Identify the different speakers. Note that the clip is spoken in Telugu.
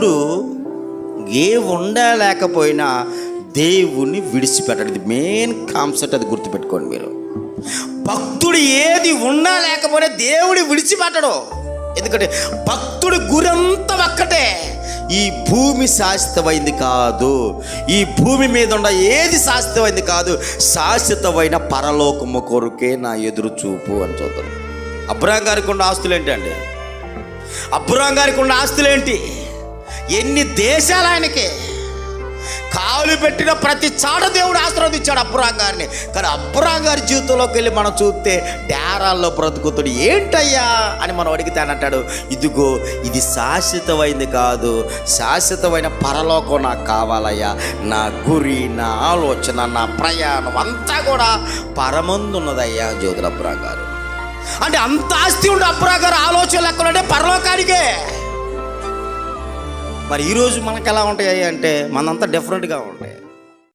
Speaker 1: దేవుడు ఏ ఉండలేకపోయినా దేవుణ్ణి విడిచిపెట్టడు ఇది మెయిన్ కాన్సెప్ట్ అది గుర్తుపెట్టుకోండి మీరు. భక్తుడు ఏది ఉన్నా లేకపోయినా దేవుడి విడిచిపెట్టడు. ఎందుకంటే భక్తుడి గురంతా ఒక్కటే. ఈ భూమి శాశ్వతమైంది కాదు. ఈ భూమి మీద ఉన్న ఏది శాశ్వతమైంది కాదు. శాశ్వతమైన పరలోకము కొరకే నా ఎదురు చూపు అని చూద్దాం అబ్రాం గారికి ఉన్న ఆస్తులు ఏంటండి? అబ్రాం గారికి ఉన్న ఆస్తులు ఏంటి? ఎన్ని దేశాలు ఆయనకి? కాలు పెట్టిన ప్రతి చాట దేవుడు ఆశీర్వదించాడు అబ్బురాం గారిని కానీ అబ్బురాం గారి జీవితంలోకి వెళ్ళి మనం చూస్తే డేరాల్లో బ్రతుకుతుడు ఏంటయ్యా అని మనం అడిగితే అని అంటాడు ఇదిగో ఇది శాశ్వతమైంది కాదు. శాశ్వతమైన పరలోకం నాకు కావాలయ్యా. నా గురి నా ఆలోచన నా ప్రయాణం అంతా కూడా పరమందున్నదయ్యా జ్యోతుల అబ్బురాం గారు అంటే అంత ఆస్తి ఉండే అబ్బురాం గారు ఆలోచన మరి ఈరోజు మనకు ఎలా ఉంటాయి అంటే మనంతా డిఫరెంట్గా ఉంటాయి.